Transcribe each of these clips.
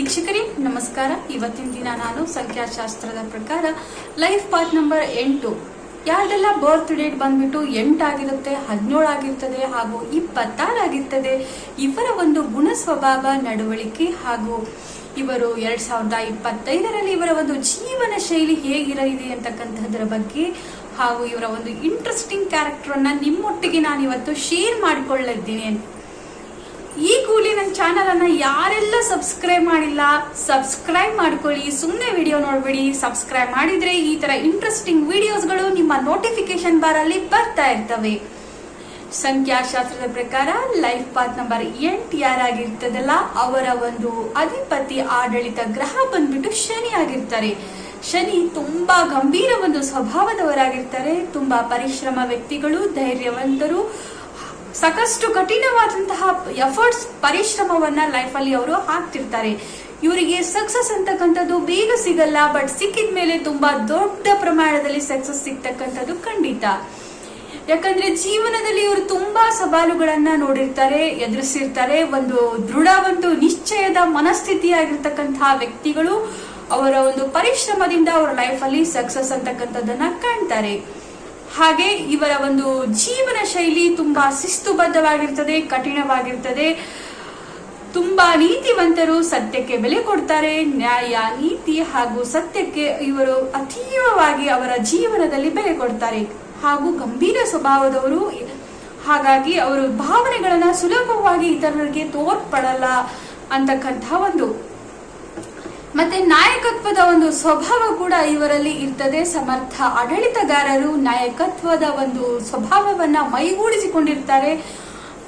ವೀಕ್ಷಕರೇ, ನಮಸ್ಕಾರ. ಇವತ್ತಿನ ದಿನ ನಾನು ಸಂಖ್ಯಾಶಾಸ್ತ್ರದ ಪ್ರಕಾರ ಲೈಫ್ ಪಾತ್ ನಂಬರ್ ಎಂಟು. ಯಾರ್ದೆಲ್ಲ ಬರ್ತ್ ಡೇಟ್ ಬಂದ್ಬಿಟ್ಟು ಎಂಟಾಗಿರುತ್ತೆ ಹದಿನೇಳು ಆಗಿರ್ತದೆ ಹಾಗೂ ಇಪ್ಪತ್ತಾರು ಆಗಿರ್ತದೆ, ಇವರ ಒಂದು ಗುಣ ಸ್ವಭಾವ ನಡವಳಿಕೆ ಹಾಗೂ ಇವರು ಎರಡ್ ಸಾವಿರದ ಇಪ್ಪತ್ತೈದರಲ್ಲಿ ಇವರ ಒಂದು ಜೀವನ ಶೈಲಿ ಹೇಗಿರಲಿದೆ ಅಂತಕ್ಕಂಥದ್ರ ಬಗ್ಗೆ ಹಾಗೂ ಇವರ ಒಂದು ಇಂಟ್ರೆಸ್ಟಿಂಗ್ ಕ್ಯಾರೆಕ್ಟರ್ ಅನ್ನ ನಿಮ್ಮೊಟ್ಟಿಗೆ ನಾನು ಇವತ್ತು ಶೇರ್ ಮಾಡಿಕೊಳ್ಳಿದ್ದೀನಿ ಕೂಲಿ ನನ್ನ ಚಾನಲ್ ಅನ್ನ ಯಾರೆಲ್ಲ ಸಬ್ಸ್ಕ್ರೈಬ್ ಮಾಡಿಲ್ಲ ಸಬ್ಸ್ಕ್ರೈಬ್ ಮಾಡ್ಕೊಳ್ಳಿ. ಸುಮ್ಮನೆ ವಿಡಿಯೋ ನೋಡ್ಬೇಡಿ. ಸಬ್ಸ್ಕ್ರೈಬ್ ಮಾಡಿದ್ರೆ ಈ ತರ ಇಂಟ್ರೆಸ್ಟಿಂಗ್ ವಿಡಿಯೋಸ್ಗಳು ನಿಮ್ಮ ನೋಟಿಫಿಕೇಶನ್ ಬಾರ್ ಅಲ್ಲಿ ಬರ್ತಾ ಇರ್ತವೆ. ಸಂಖ್ಯಾಶಾಸ್ತ್ರದ ಪ್ರಕಾರ ಲೈಫ್ ಪಾತ್ ನಂಬರ್ ಎಂಟು ಯಾರಾಗಿರ್ತದಲ್ಲ ಅವರ ಒಂದು ಅಧಿಪತಿ ಆಡಳಿತ ಗ್ರಹ ಬಂದ್ಬಿಟ್ಟು ಶನಿ ಆಗಿರ್ತಾರೆ. ಶನಿ ತುಂಬಾ ಗಂಭೀರ ಒಂದು ಸ್ವಭಾವದವರಾಗಿರ್ತಾರೆ. ತುಂಬಾ ಪರಿಶ್ರಮ ವ್ಯಕ್ತಿಗಳು, ಧೈರ್ಯವಂತರು ಸಾಕಷ್ಟು ಕಠಿಣವಾದಂತಹ ಎಫರ್ಟ್ಸ್ ಪರಿಶ್ರಮವನ್ನ ಲೈಫ್ ಅಲ್ಲಿ ಅವರು ಹಾಕ್ತಿರ್ತಾರೆ. ಇವರಿಗೆ ಸಕ್ಸಸ್ ಅಂತಕ್ಕಂಥದ್ದು ಬೇಗ ಸಿಗಲ್ಲ ಬಟ್ ಸಿಕ್ಕಿದ ಮೇಲೆ ತುಂಬಾ ದೊಡ್ಡ ಪ್ರಮಾಣದಲ್ಲಿ ಸಕ್ಸಸ್ ಸಿಗ್ತಕ್ಕಂಥದ್ದು ಖಂಡಿತ. ಯಾಕಂದ್ರೆ ಜೀವನದಲ್ಲಿ ಇವರು ತುಂಬಾ ಸವಾಲುಗಳನ್ನ ನೋಡಿರ್ತಾರೆ, ಎದುರಿಸಿರ್ತಾರೆ. ಒಂದು ದೃಢ, ಒಂದು ನಿಶ್ಚಯದ ಮನಸ್ಥಿತಿಯಾಗಿರ್ತಕ್ಕಂತಹ ವ್ಯಕ್ತಿಗಳು ಅವರ ಒಂದು ಪರಿಶ್ರಮದಿಂದ ಅವರ ಲೈಫ್ ಅಲ್ಲಿ ಸಕ್ಸಸ್ ಅಂತಕ್ಕಂಥದ್ದನ್ನ ಕಾಣ್ತಾರೆ. ಹಾಗೆ ಇವರ ಒಂದು ಜೀವನ ಶೈಲಿ ತುಂಬಾ ಶಿಸ್ತುಬದ್ಧವಾಗಿರ್ತದೆ, ಕಠಿಣವಾಗಿರ್ತದೆ. ತುಂಬಾ ನೀತಿವಂತರು ಸತ್ಯಕ್ಕೆ ಬೆಲೆ ಕೊಡ್ತಾರೆ. ನ್ಯಾಯ, ನೀತಿ ಹಾಗೂ ಸತ್ಯಕ್ಕೆ ಇವರು ಅತೀವವಾಗಿ ಅವರ ಜೀವನದಲ್ಲಿ ಬೆಲೆ ಕೊಡ್ತಾರೆ ಹಾಗೂ ಗಂಭೀರ ಸ್ವಭಾವದವರು. ಹಾಗಾಗಿ ಅವರು ಭಾವನೆಗಳನ್ನ ಸುಲಭವಾಗಿ ಇತರರಿಗೆ ತೋರ್ಪಡಲ್ಲ ಅಂತಕ್ಕಂಥ ಒಂದು ಮತ್ತೆ ನಾಯಕತ್ವದ ಒಂದು ಸ್ವಭಾವ ಕೂಡ ಇವರಲ್ಲಿ ಇರ್ತದೆ. ಸಮರ್ಥ ಆಡಳಿತಗಾರರು ನಾಯಕತ್ವದ ಒಂದು ಸ್ವಭಾವವನ್ನ ಮೈಗೂಡಿಸಿಕೊಂಡಿರ್ತಾರೆ.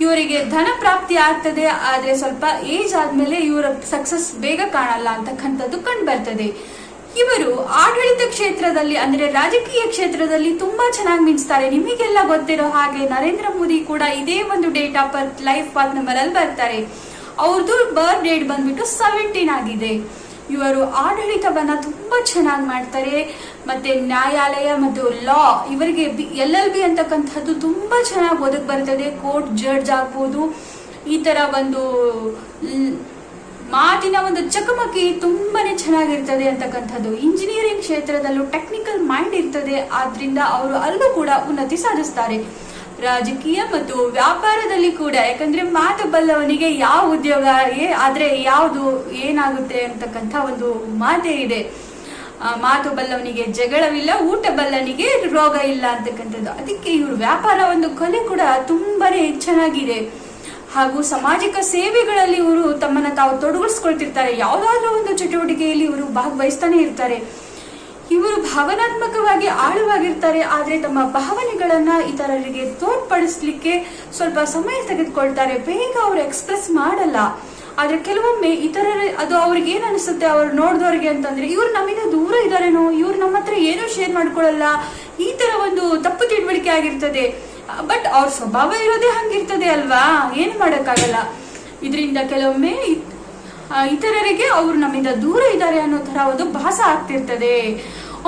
ಇವರಿಗೆ ಧನ ಪ್ರಾಪ್ತಿ ಆಗ್ತದೆ, ಆದ್ರೆ ಸ್ವಲ್ಪ ಏಜ್ ಆದ್ಮೇಲೆ ಇವರ ಸಕ್ಸಸ್ ಬೇಗ ಕಾಣಲ್ಲ ಅಂತಕ್ಕಂಥದ್ದು ಕಂಡು ಬರ್ತದೆ. ಇವರು ಆಡಳಿತ ಕ್ಷೇತ್ರದಲ್ಲಿ ಅಂದ್ರೆ ರಾಜಕೀಯ ಕ್ಷೇತ್ರದಲ್ಲಿ ತುಂಬಾ ಚೆನ್ನಾಗಿ ಮಿಂಚ್ತಾರೆ ನಿಮಗೆಲ್ಲ ಗೊತ್ತಿರೋ ಹಾಗೆ ನರೇಂದ್ರ ಮೋದಿ ಕೂಡ ಇದೇ ಒಂದು date of birth life path number ಅಲ್ಲಿ ಬರ್ತಾರೆ. ಅವ್ರದ್ದು ಬರ್ತ್ ಡೇಟ್ ಬಂದ್ಬಿಟ್ಟು ಸೆವೆಂಟೀನ್ ಆಗಿದೆ. ಇವರು ಆಡಳಿತವನ್ನ ತುಂಬಾ ಚೆನ್ನಾಗಿ ಮಾಡ್ತಾರೆ. ಮತ್ತೆ ನ್ಯಾಯಾಲಯ ಮತ್ತು ಲಾ ಇವರಿಗೆ ಎಲ್ ಎಲ್ ಬಿ ಅಂತಕ್ಕಂಥದ್ದು ತುಂಬಾ ಚೆನ್ನಾಗಿ ಒದಗಿ ಬರ್ತದೆ. ಕೋರ್ಟ್ ಜಡ್ಜ್ ಆಗ್ಬೋದು. ಈ ತರ ಒಂದು ಮಾತಿನ ಒಂದು ಚಕಮಕಿ ತುಂಬಾನೇ ಚೆನ್ನಾಗಿರ್ತದೆ ಅಂತಕ್ಕಂಥದ್ದು. ಇಂಜಿನಿಯರಿಂಗ್ ಕ್ಷೇತ್ರದಲ್ಲೂ ಟೆಕ್ನಿಕಲ್ ಮೈಂಡ್ ಇರ್ತದೆ. ಆದ್ರಿಂದ ಅವರು ಅಲ್ಲೂ ಕೂಡ ಉನ್ನತಿ ಸಾಧಿಸ್ತಾರೆ. ರಾಜಕೀಯ ಮತ್ತು ವ್ಯಾಪಾರದಲ್ಲಿ ಕೂಡ, ಯಾಕಂದ್ರೆ ಮಾತು ಬಲ್ಲವನಿಗೆ ಯಾವ ಉದ್ಯೋಗ ಆದ್ರೆ ಯಾವುದು ಏನಾಗುತ್ತೆ ಅಂತಕ್ಕಂಥ ಒಂದು ಮಾತೇ ಇದೆ. ಮಾತು ಬಲ್ಲವನಿಗೆ ಜಗಳವಿಲ್ಲ, ಊಟ ಬಲ್ಲನಿಗೆ ರೋಗ ಇಲ್ಲ ಅಂತಕ್ಕಂಥದ್ದು. ಅದಕ್ಕೆ ಇವರು ವ್ಯಾಪಾರ ಒಂದು ಕಲೆ ಕೂಡ ತುಂಬಾನೇ ಚೆನ್ನಾಗಿದೆ. ಹಾಗೂ ಸಾಮಾಜಿಕ ಸೇವೆಗಳಲ್ಲಿ ಇವರು ತಮ್ಮನ್ನ ತಾವು ತೊಡಗಿಸ್ಕೊಳ್ತಿರ್ತಾರೆ. ಯಾವ್ದಾದ್ರು ಒಂದು ಚಟುವಟಿಕೆಯಲ್ಲಿ ಇವರು ಭಾಗವಹಿಸ್ತಾನೆ ಇರ್ತಾರೆ. ಇವರು ಭಾವನಾತ್ಮಕವಾಗಿ ಆಳವಾಗಿರ್ತಾರೆ, ಆದ್ರೆ ತಮ್ಮ ಭಾವನೆಗಳನ್ನ ಇತರರಿಗೆ ತೋರ್ಪಡಿಸ್ಲಿಕ್ಕೆ ಸ್ವಲ್ಪ ಸಮಯ ತೆಗೆದುಕೊಳ್ತಾರೆ. ಬೇಗ ಅವರು ಎಕ್ಸ್ಪ್ರೆಸ್ ಮಾಡಲ್ಲ. ಆದ್ರೆ ಕೆಲವೊಮ್ಮೆ ಇತರರ, ಅದು ಅವ್ರಿಗೆ ಏನ್ ಅನಿಸುತ್ತೆ ಅವ್ರು ನೋಡಿದವ್ರಿಗೆ ಅಂತಂದ್ರೆ, ಇವ್ರು ನಮ್ಮಿಂದ ದೂರ ಇದಾರೇನೋ, ಇವ್ರು ನಮ್ಮ ಹತ್ರ ಏನೂ ಶೇರ್ ಮಾಡ್ಕೊಳ್ಳಲ್ಲ ಈ ತರ ಒಂದು ತಪ್ಪು ತಿಳುವಳಿಕೆ ಆಗಿರ್ತದೆ. ಬಟ್ ಅವ್ರ ಸ್ವಭಾವ ಇರೋದೇ ಹಂಗಿರ್ತದೆ ಅಲ್ವಾ? ಏನು ಮಾಡಕ್ಕಾಗಲ್ಲ. ಇದರಿಂದ ಕೆಲವೊಮ್ಮೆ ಇತರರಿಗೆ ಅವರು ನಮ್ಮಿಂದ ದೂರ ಇದ್ದಾರೆ ಅನ್ನೋ ತರ ಒಂದು ಭಾಸ ಆಗ್ತಿರ್ತದೆ.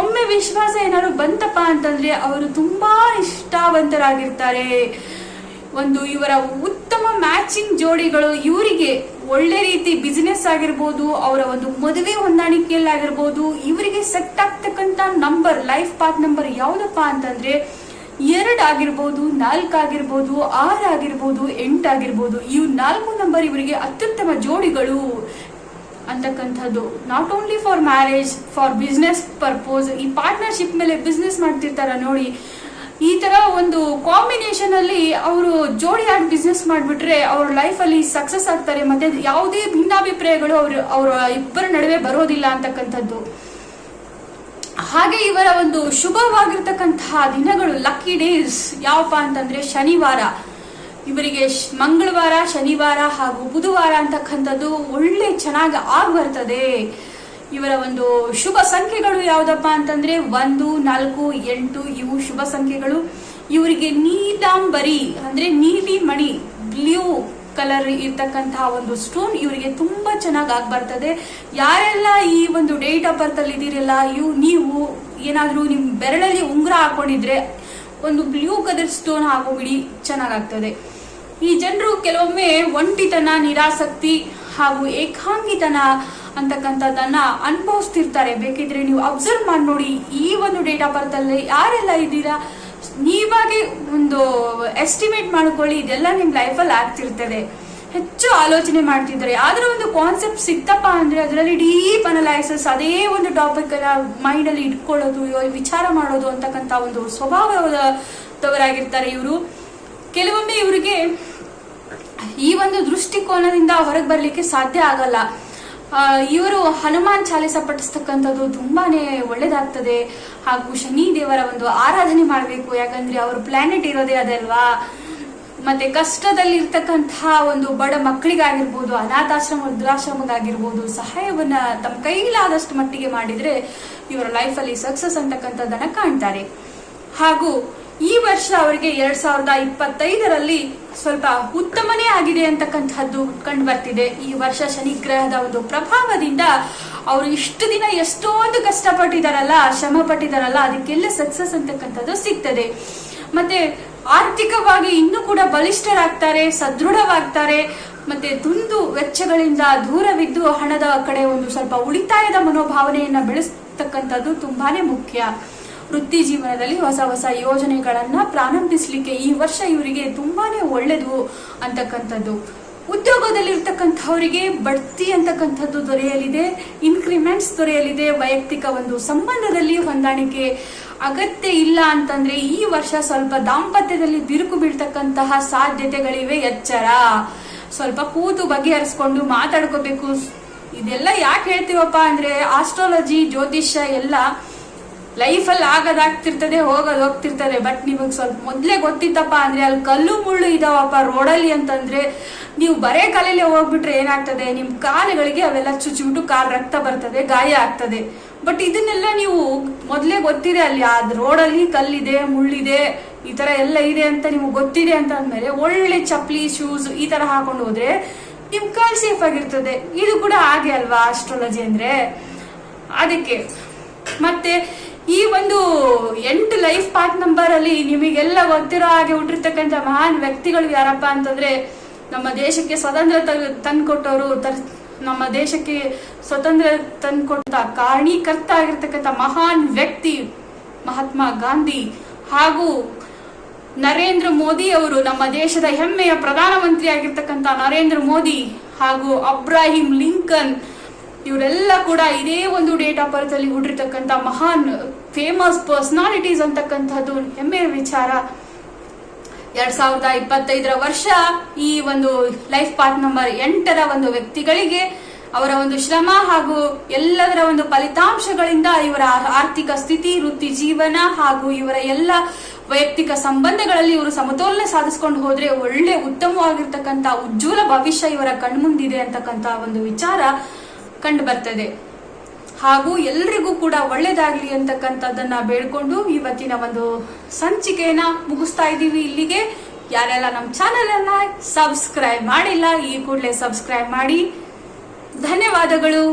ಒಮ್ಮೆ ವಿಶ್ವಾಸ ಏನಾದ್ರು ಬಂತಪ್ಪ ಅಂತಂದ್ರೆ ಅವರು ತುಂಬಾ ಇಷ್ಟಾವಂತರಾಗಿರ್ತಾರೆ ಒಂದು ಇವರ ಉತ್ತಮ ಮ್ಯಾಚಿಂಗ್ ಜೋಡಿಗಳು ಇವರಿಗೆ ಒಳ್ಳೆ ರೀತಿ ಬಿಸಿನೆಸ್ ಆಗಿರ್ಬೋದು, ಅವರ ಒಂದು ಮದುವೆ ಹೊಂದಾಣಿಕೆಯಲ್ಲಿ ಆಗಿರ್ಬೋದು ಇವರಿಗೆ ಸೆಟ್ ಆಗ್ತಕ್ಕಂತ ನಂಬರ್ ಲೈಫ್ ಪಾತ್ ನಂಬರ್ ಯಾವ್ದಪ್ಪ ಅಂತಂದ್ರೆ ಎರಡ್ ಆಗಿರ್ಬೋದು, ನಾಲ್ಕು ಆಗಿರ್ಬೋದು, ಆರು ಆಗಿರ್ಬೋದು, ಎಂಟು ಆಗಿರ್ಬೋದು ಇವು ನಾಲ್ಕು ನಂಬರ್ ಇವರಿಗೆ ಅತ್ಯುತ್ತಮ ಜೋಡಿಗಳು. ಅಂತಕ್ಕಂಥದ್ದು. Not only for marriage for business purpose ಈ ಪಾರ್ಟ್ನರ್ಶಿಪ್ ಮೇಲೆ ಬಿಸ್ನೆಸ್ ಮಾಡ್ತಿರ್ತಾರ ನೋಡಿ. ಈ ತರ ಒಂದು ಕಾಂಬಿನೇಷನ್ ಅಲ್ಲಿ ಅವರು ಜೋಡಿ ಆಗಿ ಬಿಸ್ನೆಸ್ ಮಾಡ್ಬಿಟ್ರೆ ಅವ್ರ ಲೈಫ್ ಅಲ್ಲಿ ಸಕ್ಸಸ್ ಆಗ್ತಾರೆ. ಮತ್ತೆ ಯಾವುದೇ ಭಿನ್ನಾಭಿಪ್ರಾಯಗಳು ಅವ್ರ, ಅವರ ಇಬ್ಬರ ನಡುವೆ ಬರೋದಿಲ್ಲ ಅಂತಕ್ಕಂಥದ್ದು. ಹಾಗೆ ಇವರ ಒಂದು ಶುಭವಾಗಿರ್ತಕ್ಕಂತಹ ದಿನಗಳು ಲಕ್ಕಿ ಡೇಸ್ ಯಾವಪ್ಪ ಅಂತಂದ್ರೆ ಶನಿವಾರ. ಇವರಿಗೆ ಮಂಗಳವಾರ, ಶನಿವಾರ ಹಾಗೂ ಬುಧವಾರ ಅಂತಕ್ಕಂಥದ್ದು ಒಳ್ಳೆ ಚೆನ್ನಾಗಿ ಆಗಿ ಬರ್ತದೆ ಇವರ ಒಂದು ಶುಭ ಸಂಖ್ಯೆಗಳು ಯಾವ್ದಪ್ಪ ಅಂತಂದ್ರೆ ಒಂದು, ನಾಲ್ಕು, ಎಂಟು ಇವು ಶುಭ ಸಂಖ್ಯೆಗಳು. ಇವರಿಗೆ ನೀಲಾಂಬರಿ ಅಂದ್ರೆ ನೀಲಿ ಮಣಿ ಬ್ಲೂ ಕಲರ್ ಇರ್ತಕ್ಕಂತಹ ಒಂದು ಸ್ಟೋನ್ ಇವರಿಗೆ ತುಂಬಾ ಚೆನ್ನಾಗಿ ಆಗಿ ಬರ್ತದೆ ಯಾರೆಲ್ಲ ಈ ಒಂದು ಡೇಟ್ ಆಫ್ ಬರ್ತ್ ಅಲ್ಲಿ ಇದೀರಲ್ಲ ಇವು ನೀವು ಏನಾದರೂ ನಿಮ್ ಬೆರಳಲ್ಲಿ ಉಂಗುರ ಹಾಕೊಂಡಿದ್ರೆ ಒಂದು ಬ್ಲೂ ಕಲರ್ ಸ್ಟೋನ್ ಹಾಕೋಬಿಡಿ ಚೆನ್ನಾಗಾಗ್ತದೆ ಈ ಜನರು ಕೆಲವೊಮ್ಮೆ ಒಂಟಿತನ ನಿರಾಸಕ್ತಿ ಹಾಗೂ ಏಕಾಂಗಿತನ ಅಂತಕ್ಕಂಥದ್ದನ್ನ ಅನುಭವಿಸ್ತಿರ್ತಾರೆ. ಬೇಕಿದ್ರೆ ನೀವು ಅಬ್ಸರ್ವ್ ಮಾಡಿ ನೋಡಿ. ಈ ಒಂದು ಡೇಟ್ ಆಫ್ ಬರ್ತ್ ಅಲ್ಲಿ ಯಾರೆಲ್ಲ ಇದ್ದೀರಾ? ನೀವಾಗೆ ಒಂದು ಎಸ್ಟಿಮೇಟ್ ಮಾಡ್ಕೊಳ್ಳಿ. ಇದೆಲ್ಲ ನಿಮ್ ಲೈಫಲ್ಲಿ ಆಗ್ತಿರ್ತದೆ. ಹೆಚ್ಚು ಆಲೋಚನೆ ಮಾಡ್ತಿದ್ದಾರೆ. ಆದ್ರೆ ಒಂದು ಕಾನ್ಸೆಪ್ಟ್ ಸಿಕ್ತಪ್ಪ ಅಂದ್ರೆ ಅದರಲ್ಲಿ ಡೀಪ್ ಅನಲೈಸಸ್ ಅದೇ ಒಂದು ಟಾಪಿಕ್ ಮೈಂಡ್ ಅಲ್ಲಿ ಇಟ್ಕೊಳ್ಳೋದು, ವಿಚಾರ ಮಾಡೋದು ಅಂತಕ್ಕಂಥ ಒಂದು ಸ್ವಭಾವದವರಾಗಿರ್ತಾರೆ ಇವರು. ಕೆಲವೊಮ್ಮೆ ಇವರಿಗೆ ಈ ಒಂದು ದೃಷ್ಟಿಕೋನದಿಂದ ಹೊರಗೆ ಬರಲಿಕ್ಕೆ ಸಾಧ್ಯ ಆಗಲ್ಲ. ಇವರು ಹನುಮಾನ್ ಚಾಲಿಸ ಪಠಿಸ್ತಕ್ಕಂಥದ್ದು ತುಂಬಾನೇ ಒಳ್ಳೇದಾಗ್ತದೆ. ಹಾಗೂ ಶನಿ ದೇವರ ಒಂದು ಆರಾಧನೆ ಮಾಡಬೇಕು. ಯಾಕಂದ್ರೆ ಅವರು ಪ್ಲಾನೆಟ್ ಇರೋದೇ ಅದಲ್ವಾ ಮತ್ತೆ ಕಷ್ಟದಲ್ಲಿ ಇರ್ತಕ್ಕಂತಹ ಒಂದು ಬಡ ಮಕ್ಕಳಿಗಾಗಿರ್ಬೋದು, ಅನಾಥಾಶ್ರಮ ವೃದ್ಧಾಶ್ರಮಗಾಗಿರ್ಬೋದು ಸಹಾಯವನ್ನ ತಮ್ಮ ಕೈಲಾದಷ್ಟು ಮಟ್ಟಿಗೆ ಮಾಡಿದ್ರೆ ಇವರ ಲೈಫಲ್ಲಿ ಸಕ್ಸಸ್ ಅಂತಕ್ಕಂಥದ್ದನ್ನ ಕಾಣ್ತಾರೆ. ಹಾಗೂ ಈ ವರ್ಷ ಅವರಿಗೆ ಎರಡ್ ಸಾವಿರದ ಇಪ್ಪತ್ತೈದರಲ್ಲಿ ಸ್ವಲ್ಪ ಉತ್ತಮನೇ ಆಗಿದೆ ಅಂತಕ್ಕಂಥದ್ದು ಕಂಡು ಬರ್ತಿದೆ ಈ ವರ್ಷ ಶನಿ ಗ್ರಹದ ಒಂದು ಪ್ರಭಾವದಿಂದ ಅವರು ಇಷ್ಟು ದಿನ ಎಷ್ಟೊಂದು ಕಷ್ಟಪಟ್ಟಿದಾರಲ್ಲ ಶ್ರಮ ಪಟ್ಟಿದಾರಲ್ಲ ಅದಕ್ಕೆಲ್ಲ ಸಕ್ಸಸ್ ಅಂತಕ್ಕಂಥದ್ದು ಸಿಗ್ತದೆ. ಮತ್ತೆ ಆರ್ಥಿಕವಾಗಿ ಇನ್ನೂ ಕೂಡ ಬಲಿಷ್ಠರಾಗ್ತಾರೆ, ಸದೃಢವಾಗ್ತಾರೆ. ಮತ್ತೆ ದುಂದು ವೆಚ್ಚಗಳಿಂದ ದೂರವಿದ್ದು ಹಣದ ಕಡೆ ಒಂದು ಸ್ವಲ್ಪ ಉಳಿತಾಯದ ಮನೋಭಾವನೆಯನ್ನ ಬೆಳೆಸ್ತಕ್ಕಂಥದ್ದು ತುಂಬಾನೇ ಮುಖ್ಯ. ವೃತ್ತಿ ಜೀವನದಲ್ಲಿ ಹೊಸ ಹೊಸ ಯೋಜನೆಗಳನ್ನ ಪ್ರಾರಂಭಿಸಲಿಕ್ಕೆ ಈ ವರ್ಷ ಇವರಿಗೆ ತುಂಬಾನೇ ಒಳ್ಳೆಯದು ಅಂತಕ್ಕಂಥದ್ದು. ಉದ್ಯೋಗದಲ್ಲಿರ್ತಕ್ಕಂಥವರಿಗೆ ಬಡ್ತಿ ಅಂತಕ್ಕಂಥದ್ದು ದೊರೆಯಲಿದೆ ಇನ್ಕ್ರಿಮೆಂಟ್ಸ್ ದೊರೆಯಲಿದೆ, ವೈಯಕ್ತಿಕ ಒಂದು ಸಂಬಂಧದಲ್ಲಿ ಹೊಂದಾಣಿಕೆ ಅಗತ್ಯ ಇಲ್ಲ ಅಂತಂದ್ರೆ ಈ ವರ್ಷ ಸ್ವಲ್ಪ ದಾಂಪತ್ಯದಲ್ಲಿ ಬಿರುಕು ಬೀಳ್ತಕ್ಕಂತಹ ಸಾಧ್ಯತೆಗಳಿವೆ, ಎಚ್ಚರ. ಸ್ವಲ್ಪ ಕೂತು ಬಗೆಹರಿಸ್ಕೊಂಡು ಮಾತಾಡ್ಕೋಬೇಕು. ಇದೆಲ್ಲ ಯಾಕೆ ಹೇಳ್ತೀವಪ್ಪ ಅಂದ್ರೆ ಆಸ್ಟ್ರಾಲಜಿ ಜ್ಯೋತಿಷ್ಯ ಎಲ್ಲ ಲೈಫಲ್ಲಿ ಆಗೋದಾಗ್ತಿರ್ತದೆ, ಹೋಗೋದು ಹೋಗ್ತಿರ್ತದೆ. ಬಟ್ ನಿಮಗೆ ಸ್ವಲ್ಪ ಮೊದಲೇ ಗೊತ್ತಿತ್ತಪ್ಪ ಅಂದರೆ ಅಲ್ಲಿ ಕಲ್ಲು ಮುಳ್ಳು ಇದಾವಪ್ಪ ರೋಡಲ್ಲಿ ಅಂತಂದರೆ ನೀವು ಬರೇ ಕಾಲಲ್ಲೇ ಹೋಗ್ಬಿಟ್ರೆ ಏನಾಗ್ತದೆ? ನಿಮ್ಮ ಕಾಲುಗಳಿಗೆ ಅವೆಲ್ಲ ಚುಚ್ಚಿಬಿಟ್ಟು ಕಾಲು ರಕ್ತ ಬರ್ತದೆ, ಗಾಯ ಆಗ್ತದೆ. ಬಟ್ ಇದನ್ನೆಲ್ಲ ನೀವು ಮೊದಲೇ ಗೊತ್ತಿದೆ ಅಲ್ಲಿ, ಆ ರೋಡಲ್ಲಿ ಕಲ್ಲಿದೆ, ಮುಳ್ಳಿದೆ, ಈ ಥರ ಎಲ್ಲ ಇದೆ ಅಂತ ನಿಮಗೆ ಗೊತ್ತಿದೆ ಅಂತ ಅಂದಮೇಲೆ ಒಳ್ಳೆ ಚಪ್ಪಲಿ ಶೂಸ್ ಈ ಥರ ಹಾಕೊಂಡು ಹೋದ್ರೆ ನಿಮ್ಮ ಕಾಲು ಸೇಫ್ ಆಗಿರ್ತದೆ. ಇದು ಕೂಡ ಹಾಗೆ ಅಲ್ವಾ ಆಸ್ಟ್ರಾಲಜಿ ಅಂದರೆ? ಅದಕ್ಕೆ ಮತ್ತೆ ಈ ಒಂದು ಎಂಟು ಲೈಫ್ ಪಾರ್ಟ್ ನಂಬರ್ ಅಲ್ಲಿ ನಿಮಗೆಲ್ಲ ಗೊತ್ತಿರೋ ಹಾಗೆ ಹುಟ್ಟಿರ್ತಕ್ಕಂಥ ಮಹಾನ್ ವ್ಯಕ್ತಿಗಳು ಯಾರಪ್ಪ ಅಂತಂದ್ರೆ ನಮ್ಮ ದೇಶಕ್ಕೆ ಸ್ವತಂತ್ರ ತಂದ್ಕೊಟ್ಟವರು ನಮ್ಮ ದೇಶಕ್ಕೆ ಸ್ವತಂತ್ರ ತಂದ್ಕೊಟ್ಟ ಕಾರಣೀಕರ್ತ ಆಗಿರ್ತಕ್ಕಂಥ ಮಹಾನ್ ವ್ಯಕ್ತಿ ಮಹಾತ್ಮ ಗಾಂಧಿ ಹಾಗೂ ನರೇಂದ್ರ ಮೋದಿ ಅವರು ನಮ್ಮ ದೇಶದ ಹೆಮ್ಮೆಯ ಪ್ರಧಾನಮಂತ್ರಿ ಆಗಿರ್ತಕ್ಕಂಥ ನರೇಂದ್ರ ಮೋದಿ ಹಾಗೂ ಅಬ್ರಾಹಿಂ ಲಿಂಕನ್ ಇವರೆಲ್ಲ ಕೂಡ ಇದೇ ಒಂದು ಡೇಟ್ ಆಫ್ ಬರ್ತ್ ಅಲ್ಲಿ ಹುಟ್ಟಿರ್ತಕ್ಕಂಥ ಮಹಾನ್ ಫೇಮಸ್ ಪರ್ಸನಾಲಿಟೀಸ್ ಅಂತಕ್ಕಂಥದ್ದು ಹೆಮ್ಮೆಯ ವಿಚಾರ. ಎರಡ್ ಸಾವಿರದ ಇಪ್ಪತ್ತೈದರ ವರ್ಷ ಈ ಒಂದು ಲೈಫ್ ಪಾರ್ಟ್ ನಂಬರ್ ಎಂಟರ ಒಂದು ವ್ಯಕ್ತಿಗಳಿಗೆ ಅವರ ಒಂದು ಶ್ರಮ ಹಾಗೂ ಎಲ್ಲದರ ಒಂದು ಫಲಿತಾಂಶಗಳಿಂದ ಇವರ ಆರ್ಥಿಕ ಸ್ಥಿತಿ, ವೃತ್ತಿ ಜೀವನ ಹಾಗೂ ಇವರ ಎಲ್ಲ ವೈಯಕ್ತಿಕ ಸಂಬಂಧಗಳಲ್ಲಿ ಇವರು ಸಮತೋಲನ ಸಾಧಿಸ್ಕೊಂಡು ಹೋದ್ರೆ ಒಳ್ಳೆ ಉತ್ತಮವಾಗಿರ್ತಕ್ಕಂಥ ಉಜ್ವಲ ಭವಿಷ್ಯ ಇವರ ಕಣ್ಮುಂದಿದೆ ಅಂತಕ್ಕಂಥ ಒಂದು ವಿಚಾರ. ಕಂಡು ಬರ್ತದೆ. ಹಾಗೂ ಎಲ್ರಿಗೂ ಕೂಡ ಒಳ್ಳೇದಾಗ್ಲಿ ಅಂತಕ್ಕಂಥದ್ದನ್ನ ಬೇಡ್ಕೊಂಡು ಇವತ್ತಿನ ಒಂದು ಸಂಚಿಕೆಯನ್ನ ಮುಗಿಸ್ತಾ ಇದ್ದೀವಿ ಇಲ್ಲಿಗೆ. ಯಾರೆಲ್ಲ ನಮ್ಮ ಚಾನೆಲ್ ಅನ್ನ ಸಬ್ಸ್ಕ್ರೈಬ್ ಮಾಡಿಲ್ಲ, ಈ ಕೂಡಲೇ ಸಬ್ಸ್ಕ್ರೈಬ್ ಮಾಡಿ. ಧನ್ಯವಾದಗಳು.